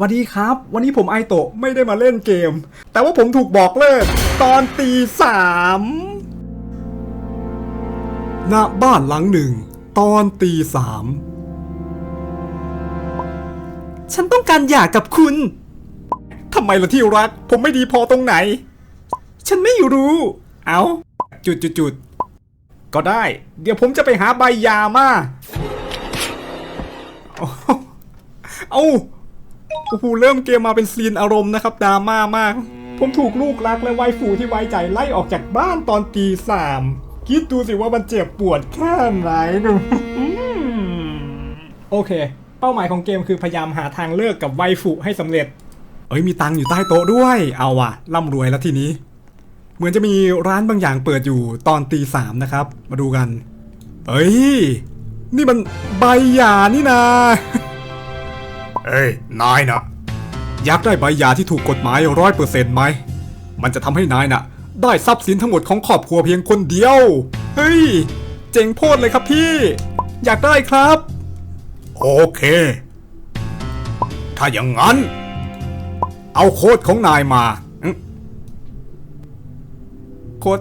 สวัสดีครับ วันนี้ผมไอโตะไม่ได้มาเล่นเกม แต่ว่าผมถูกบอกเลิก ตอนตีสามณบ้านหลังหนึ่ง ตอนตีสามฉันต้องการหย่ากับคุณทำไมล่ะที่รัก ผมไม่ดีพอตรงไหน ฉันไม่รู้ เอาจุดจุดจุดก็ได้ เดี๋ยวผมจะไปหาใบยามาอ้โหเอา โอ้โหเริ่มเกมมาเป็นซีนอารมณ์นะครับดราม่ามาก ผมถูกลูกรักและไวฟูที่ไว้ใจไล่ออกจากบ้านตอนตีสามคิดดูสิว่ามันเจ็บปวดแค่ไหนดูโอเค เป้าหมายของเกมคือพยายามหาทางเลิกกับไวฟูให้สำเร็จ เอ้ยมีตังอยู่ใต้โต๊ะด้วย เอาว่ะร่ำรวยแล้วทีนี้ เหมือนจะมีร้านบางอย่างเปิดอยู่ตอนตีสามนะครับ มาดูกัน เอ้ย นี่มันใบหย่านี่นา เอ้ย นายนะอยากได้ใบหย่าที่ถูกกฎหมายร้อยเปอร์เซ็นต์ไหม มันจะทำให้นายน่ะ ได้ทรัพย์สินทั้งหมดของครอบครัวเพียงคนเดียว เฮ้ย เจ๋งโพดเลยครับพี่ อยากได้ครับ โอเค ถ้าอย่างนั้น เอาโค้ดของนายมาอื้อโค้ด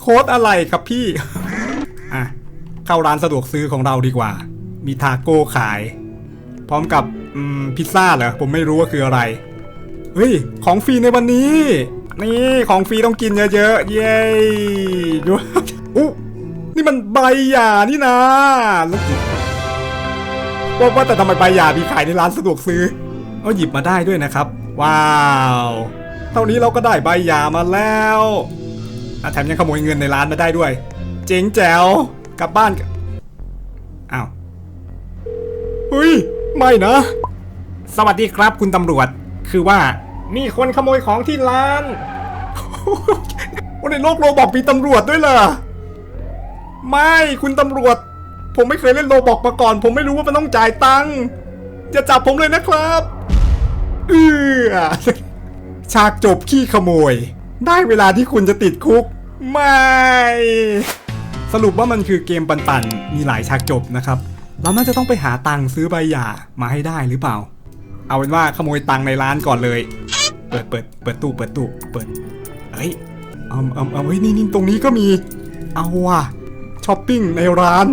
โค้ดอะไรครับพี่ อะ เข้าร้านสะดวกซื้อของเราดีกว่า มีทาโก้ขาย พร้อมกับพิซซ่าเหรอผมไม่รู้ว่าคืออะไรเฮ้ยของฟรีในวันนี้ นี่ของฟรีต้องกินเยอะๆเย้ดูอู้นี่มันใบหย่านี่นะแล้วว่าว่าแต่ทำไมใบหย่ามีขายในร้านสะดวกซื้อเอาหยิบมาได้ด้วยนะครับ ว้าว เท่านี้เราก็ได้ใบหย่ามาแล้วแถมยังขโมยเงินในร้านมาได้ด้วย เจ๋งแจ๋วกลับบ้านกันอ้าวเฮ้ย ไม่นะ สวัสดีครับคุณตำรวจ คือว่ามีคนขโมยของที่ร้านโอ้ในโลกโรบอกมีตำรวจด้วยเหรอ ไม่คุณตำรวจ ผมไม่เคยเล่นโรบอกมาก่อน ผมไม่รู้ว่ามันต้องจ่ายตังค์อย่าจับผมเลยนะครับเออฉากจบขี้ขโมย ได้เวลาที่คุณจะติดคุก ไม่ สรุปว่ามันคือเกมปันๆ มีหลายฉากจบนะครับ เราน่าจะต้องไปหาตังค์ซื้อใบหย่ามาให้ได้หรือเปล่า เอาเป็นว่าขโมยตังค์ในร้านก่อนเลย เปิดเปิดเปิดตู้เปิดตู้เปิดเฮ้ยเอาเอาเอาเฮ้ยนี่นี่ตรงนี้ก็มี เอาว่ะช้อปปิ้งในร้าน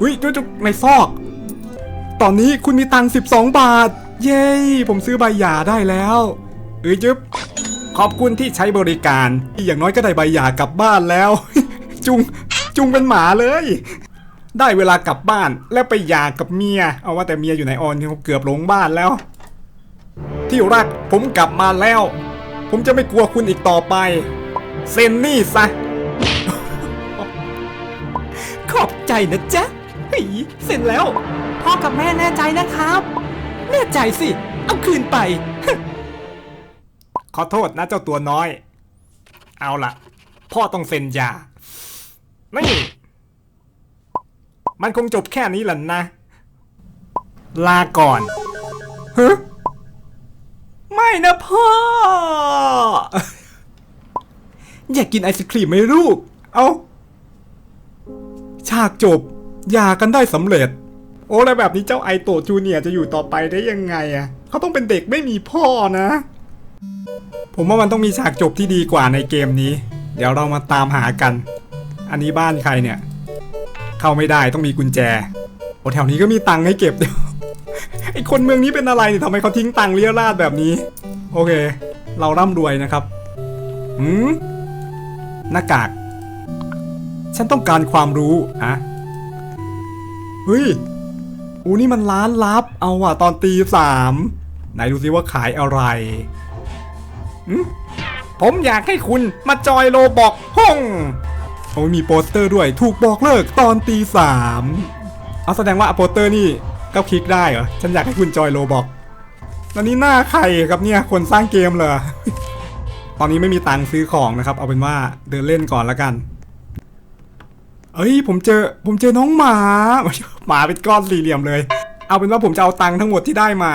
อุ้ยจุ๊จุ๊ในซอก ตอนนี้คุณมีตังค์12 บาท เย้ ผมซื้อใบหย่าได้แล้วเอ้ยจึ๊บขอบคุณที่ใช้บริการ อย่างน้อยก็ได้ใบหย่ากลับบ้านแล้ว จุงจุงเป็นหมาเลย ได้เวลากลับบ้านแล้วไปหย่ากับเมีย เอาว่าแต่เมียอยู่ไหนออนเกือบหลงบ้านแล้ว ที่รักผมกลับมาแล้ว ผมจะไม่กลัวคุณอีกต่อไป เซนนี่ซะ ขอบใจนะจ๊ะเฮ้ยเซ็นแล้ว พ่อกับแม่แน่ใจนะครับ แน่ใจสิ เอาคืนไป ขอโทษนะเจ้าตัวน้อย เอาล่ะ พ่อต้องเซ็นยานี่ มันคงจบแค่นี้แหละนะ ลาก่อนฮะไม่นะพ่อ อยากกินไอศครีมไหมลูก เอาฉากจบยากันได้สำเร็จ โอ้แล้วแบบนี้เจ้าไอโตจูเนียจะอยู่ต่อไปได้ยังไงอะเขาต้องเป็นเด็กไม่มีพ่อนะ ผมว่ามันต้องมีฉากจบที่ดีกว่าในเกมนี้ เดี๋ยวเรามาตามหากัน อันนี้บ้านใครเนี่ย เข้าไม่ได้ต้องมีกุญแจโอ้แถวนี้ก็มีตังค์ให้เก็บเดี๋ยวไอคนเมืองนี้เป็นอะไรเนี่ยทำไมเขาทิ้งตังค์เลี้ยราดแบบนี้ โอเค เราร่ำรวยนะครับหืมหน้ากาก ฉันต้องการความรู้อะเฮ้ยอูนี่มันร้านลับ เอาว่ะตอนตีสามไหนดูซิว่าขายอะไรผมอยากให้คุณมาจอยโลบอกห้อง โอ้ยมีโปสเตอร์ด้วยถูกบอกเลิกตอนตีสามเอาแสดงว่าโปสเตอร์นี่ก็คลิกได้เหรอ ฉันอยากให้คุณจอยโลบอกแล้วนี่หน้าใครครับเนี่ยคนสร้างเกมเหรอ ตอนนี้ไม่มีตังค์ซื้อของนะครับ เอาเป็นว่าเดินเล่นก่อนแล้วกัน เอ้ยผมเจอผมเจอน้องหมา หมาเป็นก้อนสี่เหลี่ยมเลย เอาเป็นว่าผมจะเอาตังค์ทั้งหมดที่ได้มา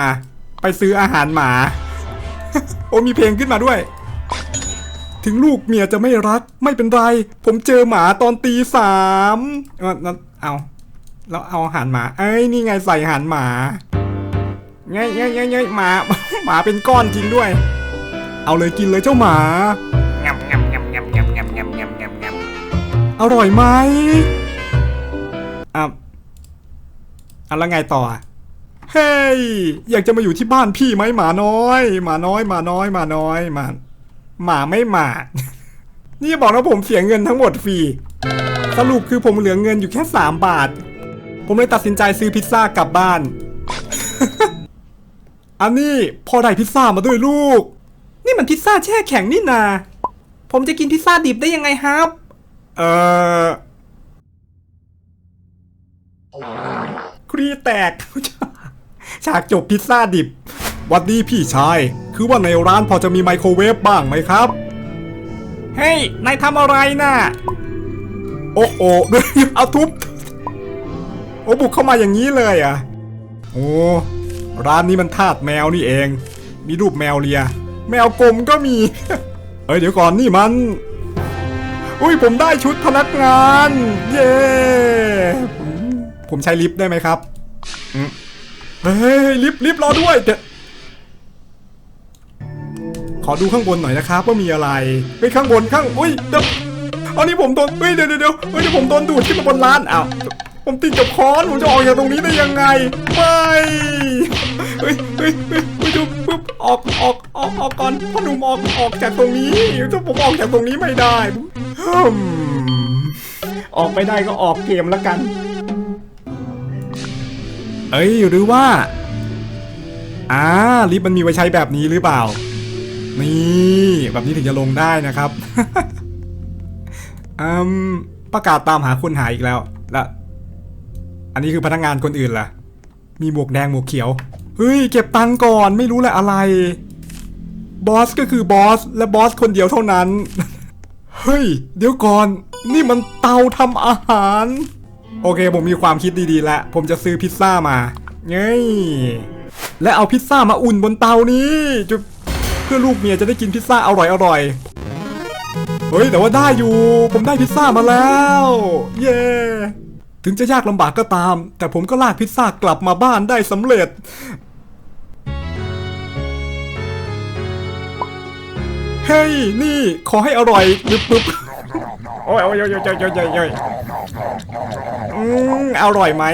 ไปซื้ออาหารหมา โอ้มีเพลงขึ้นมาด้วย ถึงลูกเมียจะไม่รัก ไม่เป็นไร ผมเจอหมาตอนตีสามเอาเอาเอาแล้วเอาอาหารหมา เอ้ยนี่ไงใส่อาหารหมาเงยเงยเงยเงยหมาหมาเป็นก้อนจริงด้วย เอาเลยกินเลยเจ้าหมางำงำงำงำงำงำงำงำงำงำอร่อยไหมอะอะแล้วไงต่อเฮ้ยอยากจะมาอยู่ที่บ้านพี่ไหมหมาน้อย หมาน้อยหมาน้อยหมาน้อยหมา หมาไม่หมานี่บอกนะผมเสียเงินทั้งหมดฟรี สรุปคือผมเหลือเงินอยู่แค่สามบาท ผมเลยตัดสินใจซื้อพิซซ่ากลับบ้าน อันนี้พอได้พิซซ่ามาด้วยลูก นี่มันพิซซ่าแช่แข็งนี่นา ผมจะกินพิซซ่าดิบได้ยังไงครับ เออครีแตก ฉากจบพิซซ่าดิบวัดดีพี่ชาย คือว่าในร้านพอจะมีไมโครเวฟบ้างไหมครับ เฮ้ย นายทำอะไรน่ะ โอ้โอ้ด้วยเอาทุบ โอ้บุกเข้ามาอย่างนี้เลยอะ โอ้ ร้านนี้มันทาดแมวนี่เอง มีรูปแมวเลีย แมวกลมก็มี เอ้ยเดี๋ยวก่อนนี่มัน อุ้ยผมได้ชุดพนักงาน เย้ ผมผมใช้ลิฟต์ได้ไหมครับอืมเฮ้ยลิฟต์ลิฟต์รอด้วยเดี๋ยว ขอดูข้างบนหน่อยนะครับว่ามีอะไรเฮ้ยข้างบนข้างอุ้ยเดี๋ยวเอานี่ผมโดนเฮ้ยเดี๋ยวเดี๋ยวเดี๋ยวเฮ้ยเดี๋ยวผมโดนดูดขึ้นมาบนร้านอ้าวผมติดกับค้อนผมจะออกจากตรงนี้ได้ยังไงไม่เฮ้ยเฮ้ยเฮ้ยดูปุ๊บออกออกออกออกก่อนพ่อหนุ่มออกออกจากตรงนี้ถ้าผมออกจากตรงนี้ไม่ได้ฮึมออกไม่ได้ก็ออกเกมแล้วกัน เอ้ยหรือว่าอ่าลิฟต์มันมีไว้ใช้แบบนี้หรือเปล่า นี่แบบนี้ถึงจะลงได้นะครับอืมประกาศตามหาคนหายอีกแล้วและอันนี้คือพนักงานคนอื่นล่ะ มีหมวกแดงหมวกเขียว เฮ้ย เก็บตังก่อนไม่รู้แหละอะไร บอสก็คือบอส และบอสคนเดียวเท่านั้น เฮ้ย เดี๋ยวก่อน นี่มันเตาทำอาหาร โอเค ผมมีความคิดดีๆแล้ว ผมจะซื้อพิซซ่ามาเง้ยและเอาพิซซ่ามาอุ่นบนเตานี้จะเพื่อลูกเมียจะได้กินพิซซ่าอร่อยๆเฮ้ยแต่ว่าได้อยู่ ผมได้พิซซ่ามาแล้ว เย้ถึงจะยากลำบากก็ตาม แต่ผมก็ลากพิซซ่ากลับมาบ้านได้สำเร็จเฮ้ยนี่ขอให้อร่อยปึ๊บปึ๊บโอ้ยโอ้ยโอ้ยโอ้ยโอ้ยโอ้ยอืมอร่อยไหม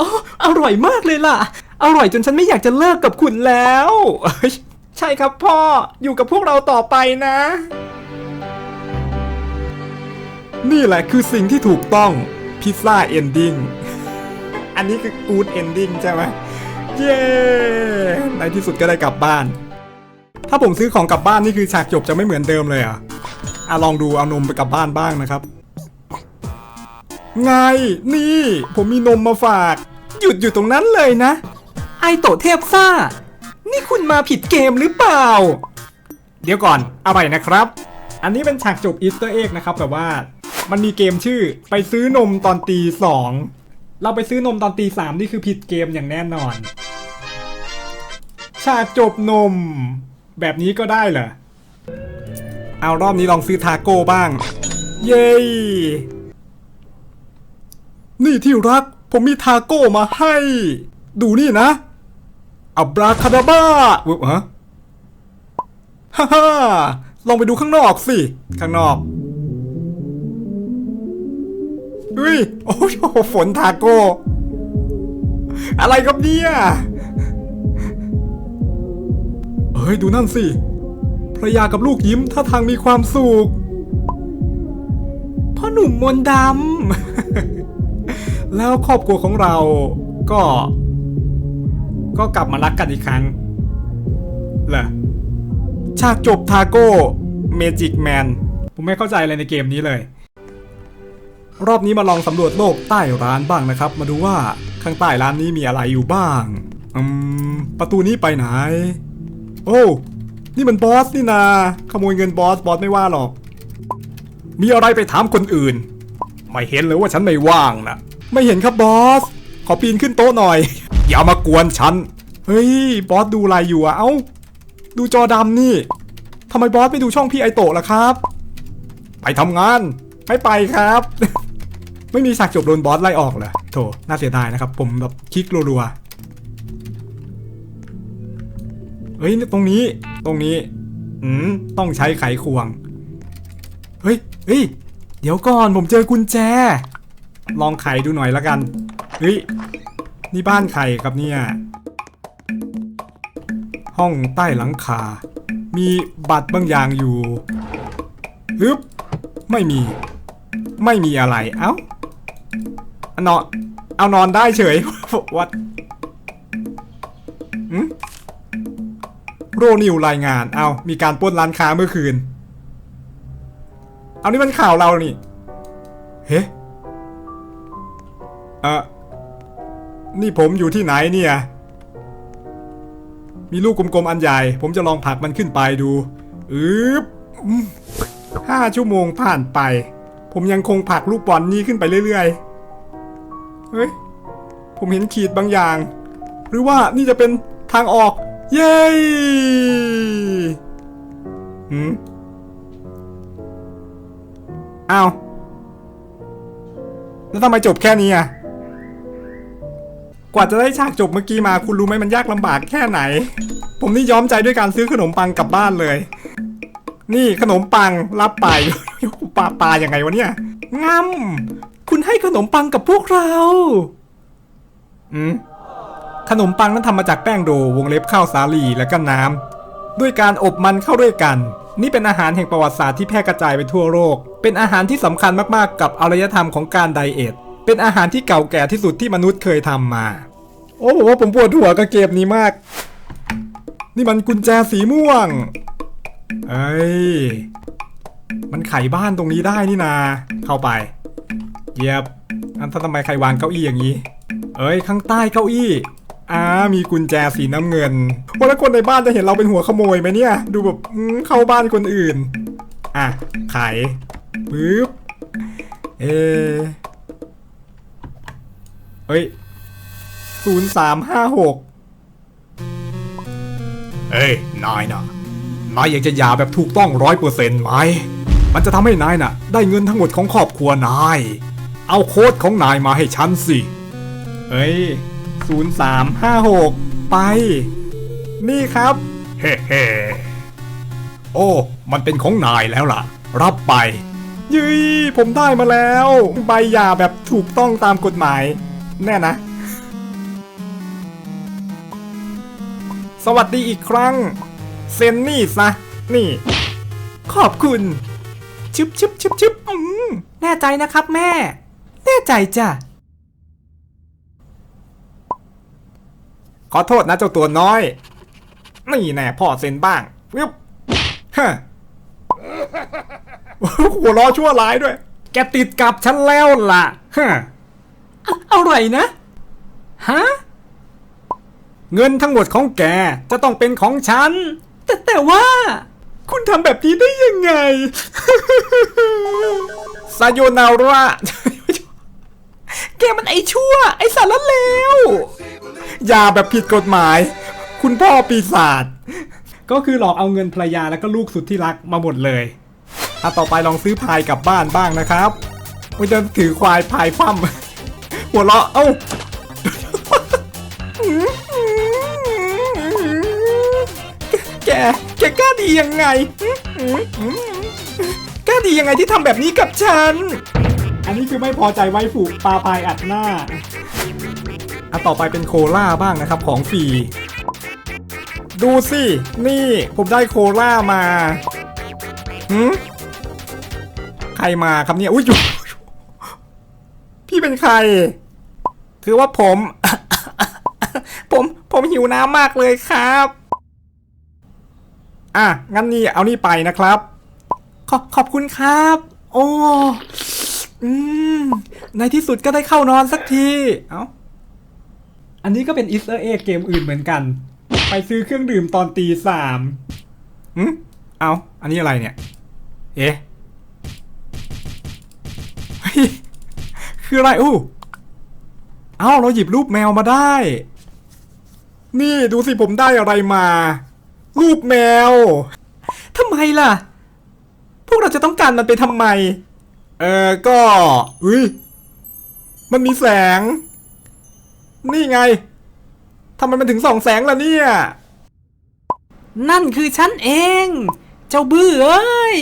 อ๋ออร่อยมากเลยล่ะ อร่อยจนฉันไม่อยากจะเลิกกับคุณแล้ว ใช่ครับพ่ออยู่กับพวกเราต่อไปนะ นี่แหละคือสิ่งที่ถูกต้องพิซซ่าเอนดิ้งอันนี้คือกูดเอนดิ้งใช่ไหมเย้ในที่สุดก็ได้กลับบ้าน ถ้าผมซื้อของกลับบ้านนี่คือฉากจบจะไม่เหมือนเดิมเลยอะอะลองดูเอานมไปกลับบ้านบ้างนะครับ ไงนี่ ผมมีนมมาฝาก หยุดอยู่ตรงนั้นเลยนะ ไอโตเทพซ่า นี่คุณมาผิดเกมหรือเปล่า เดี๋ยวก่อนอะไรนะครับ อันนี้เป็นฉากจบอีสเตอร์เอ็กนะครับแบบว่ามันมีเกมชื่อไปซื้อนมตอนตีสองเราไปซื้อนมตอนตีสามนี่คือผิดเกมอย่างแน่นอน ฉากจบนม แบบนี้ก็ได้เหรอ เอารอบนี้ลองซื้อทาโก้บ้าง เย้ นี่ที่รัก ผมมีทาโก้มาให้ ดูนี่นะ อับราคาดาบ้าฮะฮ่าฮ่าลองไปดูข้างนอกสิ ข้างนอกเฮ้ย โอ้โหฝนทาโก้ อะไรครับเนี่ยเฮ้ย ดูนั่นสิภรยากับลูกยิ้มท่าทางมีความสุขพ่อหนุ่มมนดำ แล้วครอบครัวของเราก็ ก็กลับมารักกันอีกครั้งเหรอฉากจบทาโก้เมจิกแมนผมไม่เข้าใจอะไรในเกมนี้เลย รอบนี้มาลองสำรวจโลกใต้ร้านบ้างนะครับ มาดูว่าข้างใต้ร้านนี้มีอะไรอยู่บ้างอืมประตูนี้ไปไหน โอ้นี่มันบอสนี่นา ขโมยเงินบอสบอสไม่ว่าหรอก มีอะไรไปถามคนอื่น ไม่เห็นเลยว่าฉันไม่ว่างนะไม่เห็นครับบอส ขอปีนขึ้นโต๊ะหน่อย อย่ามากวนฉัน เฮ้ย บอสดูอะไรอยู่อะเอ้า ดูจอดำนี่ทำไมบอสไม่ดูช่องพี่ไอโตะล่ะครับ ไปทำงาน ไม่ไปครับ ไม่มีฉากจบโดนบอสไล่ออกเหรอโถน่าเสียดายนะครับ ผมแบบคลิกรัวๆเฮ้ย ตรงนี้ ตรงนี้ อืม ต้องใช้ไขควง เฮ้ย เฮ้ย เดี๋ยวก่อนผมเจอกุญแจ ลองไขดูหน่อยละกัน เฮ้ย นี่บ้านใครครับเนี่ย ห้องใต้หลังคา มีบัตรบางอย่างอยู่ฮึบไม่มี ไม่มีอะไรเอ้านอนเอานอนได้เฉยวัดหืมโรนิวรายงาน เอามีการปล้นร้านค้าเมื่อคืน เอานี่มันข่าวเรานี่ เฮ้ เออ นี่ผมอยู่ที่ไหนเนี่ย มีลูกกลมๆอันใหญ่ ผมจะลองผลักมันขึ้นไปดูอึบอืมห้าชั่วโมงผ่านไป ผมยังคงผลักลูกบอลนี้ขึ้นไปเรื่อยๆ เฮ้ย ผมเห็นขีดบางอย่าง หรือว่านี่จะเป็นทางออก เย้หืมอ้าว แล้วทำไมจบแค่นี้อะ กว่าจะได้ฉากจบเมื่อกี้มา คุณรู้ไหมมันยากลำบากแค่ไหน ผมนี่ย้อมใจด้วยการซื้อขนมปังกลับบ้านเลย นี่ขนมปังรับไปปลาปลาอย่างไงวะเนี่ยง่ำคุณให้ขนมปังกับพวกเราอืมขนมปังนั้นทำมาจากแป้งโดวงเล็บข้าวสาลีและก็น้ำด้วยการอบมันเข้าด้วยกัน นี่เป็นอาหารแห่งประวัติศาสตร์ที่แพร่กระจายไปทั่วโลก เป็นอาหารที่สำคัญมากๆ กับอารยธรรมของการไดเอท เป็นอาหารที่เก่าแก่ที่สุดที่มนุษย์เคยทำมา โอ้ผมว่าผมปวดหัวกับเกมนี้มาก นี่มันกุญแจสีม่วง เอ้ย มันไขบ้านตรงนี้ได้นี่นา เข้าไป เยียบ อันถ้าทำไมใครวางเก้าอี้อย่างนี้ เอ้ย ข้างใต้เก้าอี้อ่ามีกุญแจสีน้ำเงินว่าแล้วคนในบ้านจะเห็นเราเป็นหัวขโมยไหมเนี่ย ดูแบบเข้าบ้านคนอื่น อะ ไขปึ๊บ เอ เอ้ยศูนย์สามห้าหกเอ้ย นายนะนายอยากจะหย่าแบบถูกต้องร้อยเปอร์เซ็นต์ไหม มันจะทำให้นายน่ะ ได้เงินทั้งหมดของครอบครัวนาย เอาโค้ดของนายมาให้ฉันสิเอ้ยศูนย์สามห้าหกไป นี่ครับ เฮ้เฮ้โอ้ มันเป็นของนายแล้วล่ะ รับไป ยี่ผมได้มาแล้ว ใบหย่าแบบถูกต้องตามกฎหมาย แน่นะ สวัสดีอีกครั้ง เซนนี่ซะ นี่ ขอบคุณ ชึบชึบชึบชึบอืมแน่ใจนะครับแม่ แน่ใจจ้ะ ขอโทษนะเจ้าตัวน้อย นี่แน่พ่อเซ็นบ้างวิบฮะหัวล้อชั่วร้ายด้วย แกติดกับฉันแล้วล่ะฮะ อะไรนะ ฮะ เงินทั้งหมดของแกจะต้องเป็นของฉัน แต่แต่ว่า คุณทำแบบนี้ได้ยังไง ซาโยนาระแกมันไอชั่ว ไอสารเลวยาแบบผิดกฎหมาย คุณพ่อปีศาจก็คือหลอกเอาเงินภรรยาแล้วก็ลูกสุดที่รักมาหมดเลยถ้าต่อไปลองซื้อพายกลับบ้านบ้างนะครับว่าจะถือควายพายคว่ำ หัวเราะเอ้าแก แกกล้าดียังไงกล้าดียังไงที่ทำแบบนี้กับฉัน อันนี้คือไม่พอใจไว้ผูกปลาพายอัดหน้าอะต่อไปเป็นโคล่าบ้างนะครับของฟรี ดูสิ นี่ผมได้โคล่ามาหืใครมาครับเนี่ย อุ้ย เป็นใคร คือว่าผม ผมผมหิวน้ำมากเลยครับ อะ งั้นนี่เอานี่ไปนะครับ ขอบขอบคุณครับ โอ้อืม ในที่สุดก็ได้เข้านอนสักที เอ้า อันนี้ก็เป็นอิสเตอร์เอเกมอื่นเหมือนกัน ไปซื้อเครื่องดื่มตอนตีสามอืมเอาอันนี้อะไรเนี่ย เอ๊ะ คืออะไรอู้เอ้าเราหยิบรูปแมวมาได้ นี่ดูสิผมได้อะไรมา รูปแมวทำไมล่ะ พวกเราจะต้องการมันไปทำไม เออก็อุ้ยมันมีแสง นี่ไงทำไมมันถึงส่องแสงล่ะเนี่ย นั่นคือฉันเอง เจ้าบื้อเอ้ย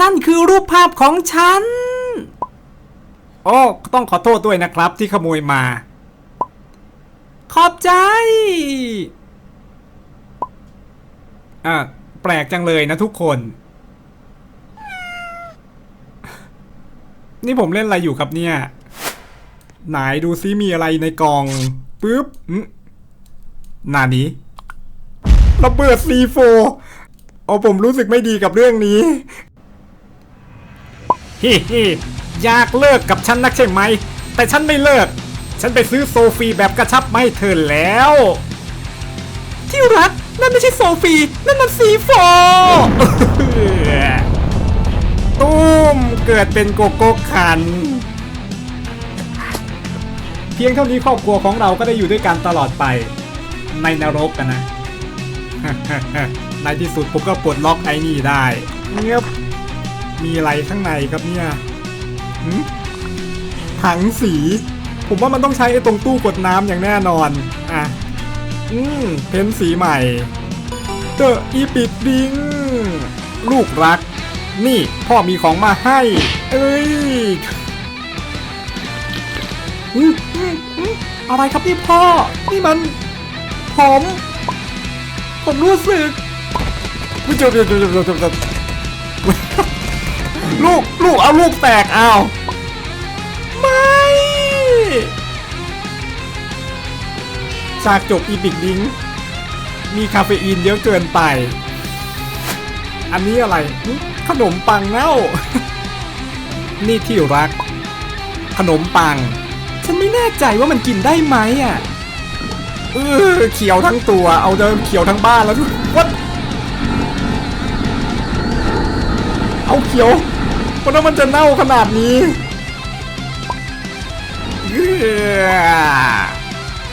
นั่นคือรูปภาพของฉัน โอ้ต้องขอโทษด้วยนะครับที่ขโมยมา ขอบใจอะแปลกจังเลยนะทุกคน นี่ผมเล่นอะไรอยู่ครับเนี่ย ไหนดูซิมีอะไรในกล่องปึ๊บอืมนานี้ระเบิดซีโฟโอ้ผมรู้สึกไม่ดีกับเรื่องนี้ฮิฮิ อยากเลิกกับฉันนักใช่ไหม แต่ฉันไม่เลิก ฉันไปซื้อโซฟีแบบกระชับไมาให้เธอแล้ว ที่รัก นั่นไม่ใช่โซฟี นั่นมันซีโฟตุ้มเกิดเป็นโกโก้คัน เพียงเท่านี้ครอบครัวของเราก็ได้อยู่ด้วยกันตลอดไป ในนรกกันนะ ในที่สุดผมก็ปลดล็อกไอ้นี่ได้ เงียบมีอะไรข้างในครับเนี่ย ถังสี ผมว่ามันต้องใช้ไอ้ตรงตู้กดน้ำอย่างแน่นอน อะ อืม เพ้นสีใหม่เดอะอีปิดดิง ลูกรัก นี่พ่อมีของมาให้ เอ้ยอะไรครับนี่พ่อ นี่มัน ผม ผมรู้สึกอุ๊ยเดี๋ยวเดี๋ยวเดี๋ยวเดี๋ยวเดี๋ยวเดี๋ยวลูก ลูก เอาลูกแตกเอา ไม่ฉากจบอีพิกดิงมีคาเฟอีนเยอะเกินไป อันนี้อะไร ขนมปังเน่า นี่ที่รัก ขนมปัง ฉันไม่แน่ใจว่ามันกินได้ไหมอะ เออเขียวทั้งตัว เอาเดิมเขียวทั้งบ้านแล้วทุกวัดเอาเขียวเพราะมันจะเน่าขนาดนี้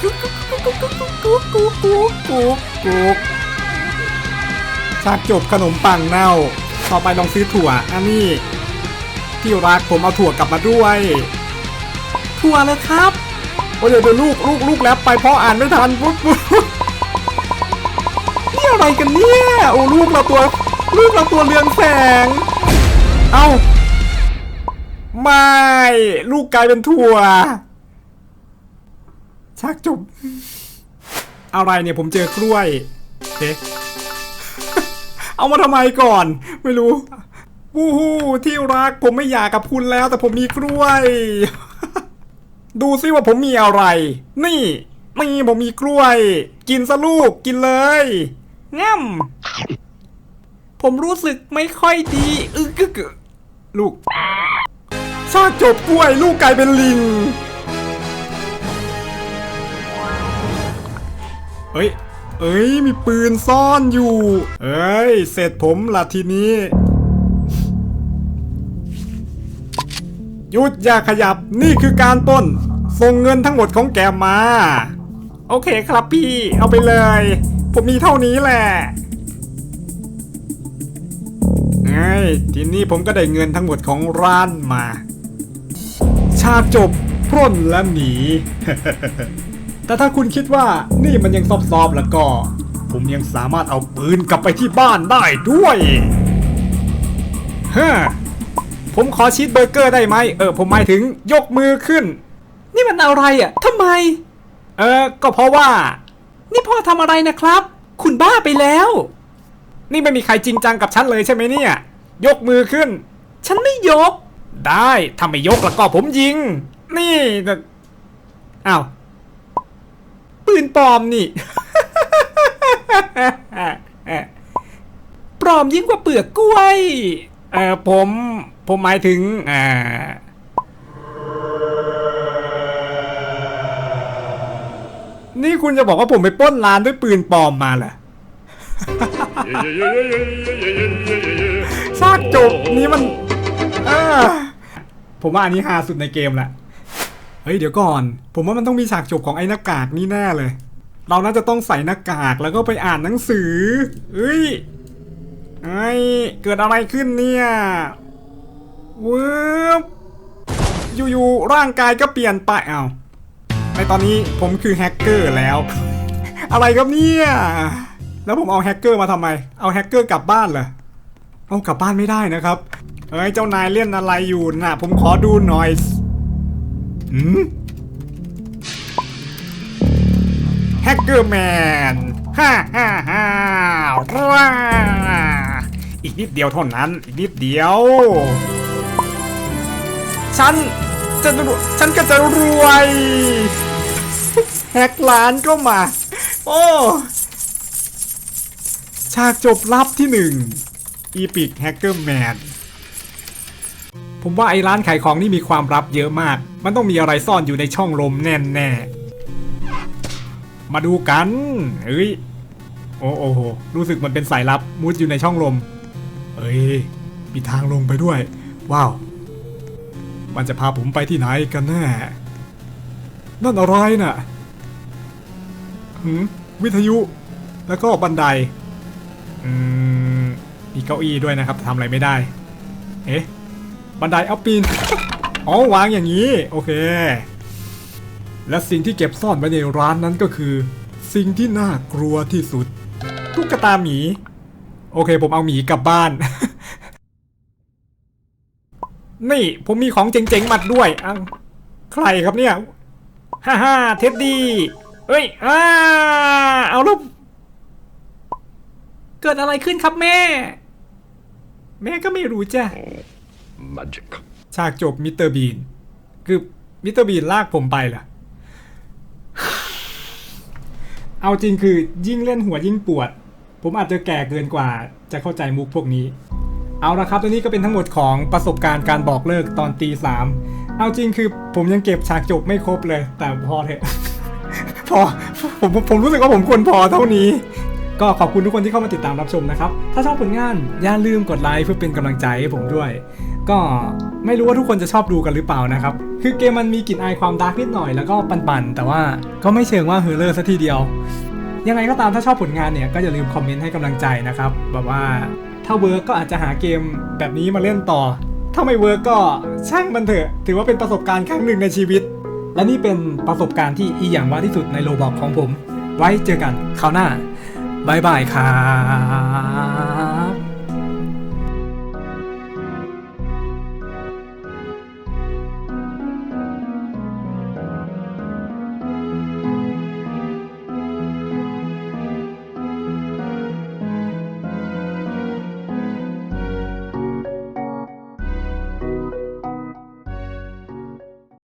กุ๊กกุ๊กกุ๊กกุ๊กกุ๊กกุ๊กกุ๊กกุ๊กกุ๊กฉากจบขนมปังเน่า ต่อไปลองซื้อถั่ว อันนี้ที่รักผมเอาถั่วกลับมาด้วยทัวเลยครับโอ้เดี๋ยวเดี๋ยวลูกลูกลูกแล้วไปพราะอ่านไม่ทันปุ๊บปุ๊บปุ๊บนี่อะไรกันเนี่ยโอ้ลูกเราตัว ลูกเราตัวเรืองแสง เอ้าไม่ ลูกกลายเป็นถั่ว ชักจบ อะไรเนี่ยผมเจอกล้วยเอ๊ะเอามาทำไมก่อน ไม่รู้วู้ฮู้ที่รักผมไม่อยากกับคุณแล้ว แต่ผมมีกล้วย ดูซิว่าผมมีอะไร นี่นี่ผมมีกล้วย กินซะลูกกินเลยง่ำผมรู้สึกไม่ค่อยดีอึกกึกลูกชาจบกล้วยลูกกลายเป็นลิง เอ้ย เอ้ย มีปืนซ่อนอยู่ เอ้ย เสร็จผมละทีนี้ หยุดอย่าขยับ นี่คือการปล้น ส่งเงินทั้งหมดของแกมา โอเคครับพี่ เอาไปเลย ผมมีเท่านี้แหละไงทีนี้ผมก็ได้เงินทั้งหมดของร้านมา ชาจบปล้นและหนี แต่ถ้าคุณคิดว่านี่มันยังซอบๆแล้วก็ ผมยังสามารถเอาปืนกลับไปที่บ้านได้ด้วยฮะผมขอชีสเบอร์เกอร์ได้ไหม เออ ผมหมายถึงยกมือขึ้น นี่มันอะไรอะทำไม เออ ก็เพราะว่า นี่พ่อทำอะไรนะครับ คุณบ้าไปแล้ว นี่ไม่มีใครจริงจังกับฉันเลยใช่ไหมเนี่ย ยกมือขึ้น ฉันไม่ยก ได้ ถ้าไม่ยกแล้วก็ผมยิง นี่อ้าว ปืนปลอมนี่ ปลอมยิ่งกว่าเปลือกกล้วย เออผม ผมหมายถึง อ่า นี่คุณจะบอกว่าผมไปป้นร้านด้วยปืนปลอมมาเหรอซากจบนี้มัน ผมว่าอันนี้ฮาสุดในเกมแหละ เฮ้ยเดี๋ยวก่อน ผมว่ามันต้องมีฉากจบของไอ้หน้ากากนี่แน่เลย เราน่าจะต้องใส่หน้ากากแล้วก็ไปอ่านหนังสือเฮ้ยไอ้ยเกิดอะไรขึ้นเนี่ยเวิบอยู่ๆร่างกายก็เปลี่ยนไปเอาวในตอนนี้ผมคือแฮกเกอร์แล้ว อะไรครับเนี่ย แล้วผมเอาแฮกเกอร์มาทำไม เอาแฮกเกอร์กลับบ้านเหรอเอากลับบ้านไม่ได้นะครับเอ้ยเจ้านายเล่นอะไรอยู่น่ะ ผมขอดูหน่อย แฮกเกอร์แมน ฮ่าฮ่าฮ่าว้าอีกนิดเดียวเท่านั้น อีกนิดเดียว ฉันจะรวยฉันก็จะรวย แฮกล้านก็มา โอ้ฉากจบลับที่หนึ่งอีพิกแฮกเกอร์แมน ผมว่าไอ้ร้านขายของนี่มีความลับเยอะมาก มันต้องมีอะไรซ่อนอยู่ในช่องลมแน่แน่ๆมาดูกันเฮ้ย โอ้โอ้โห รู้สึกมันเป็นสายลับมุดอยู่ในช่องลมเฮ้ย มีทางลงไปด้วย ว้าว มันจะพาผมไปที่ไหนกันแน่ นั่นอะไรน่ะหืมวิทยุ แล้วก็บันได อืม มีเก้าอี้ด้วยนะครับทำอะไรไม่ได้ เอ๊ะ บันไดเอาปีน อ๋อวางอย่างนี้ โอเค และสิ่งที่เก็บซ่อนไว้ในร้านนั้นก็คือ สิ่งที่น่ากลัวที่สุด ตุ๊กตาหมี โอเค ผมเอาหมีกลับบ้าน นี่ ผมมีของเจ๋งๆมาด้วยอ้าวใครครับเนี่ย ฮ่าฮ่าเท็ดดี้เอ้ยอ้าเอาล้วเกิดอะไรขึ้นครับแม่ แม่ก็ไม่รู้จ้ะ Magic. ฉากจบมิสเตอร์บีนคือมิสเตอร์บีนลากผมไปเหรอเอาจริงคือยิ่งเล่นหัวยิ่งปวด ผมอาจจะแก่เกินกว่าจะเข้าใจมุกพวกนี้ เอาละครับตัวนี้ก็เป็นทั้งหมดของประสบการณ์การบอกเลิกตอนตีสามเอาจริงคือผมยังเก็บฉากจบไม่ครบเลย แต่พอเถอะพอผมผมผมรู้สึกว่าผมควรพอเท่านี้ ก็ขอบคุณทุกคนที่เข้ามาติดตามรับชมนะครับ ถ้าชอบผลงานอย่าลืมกดไลค์เพื่อเป็นกำลังใจให้ผมด้วย ก็ไม่รู้ว่าทุกคนจะชอบดูกันหรือเปล่านะครับ คือเกมมันมีกลิ่นอายความดาร์กนิดหน่อยแล้วก็ปั่นๆ แต่ว่าก็ไม่เชิงว่าเฮอร์เลอร์ซะทีเดียว ยังไงก็ตามถ้าชอบผลงานเนี่ยก็อย่าลืมคอมเมนต์ให้กำลังใจนะครับ แบบว่าถ้าเวิร์กก็อาจจะหาเกมแบบนี้มาเล่นต่อ ถ้าไม่เวิร์กก็ช่างมันเถอะ ถือว่าเป็นประสบการณ์ครั้งหนึ่งในชีวิต และนี่เป็นประสบการณ์ที่อีอย่างว่าที่สุดในโลบอกของผม ไว้เจอกันคราวหน้าบายบายครับ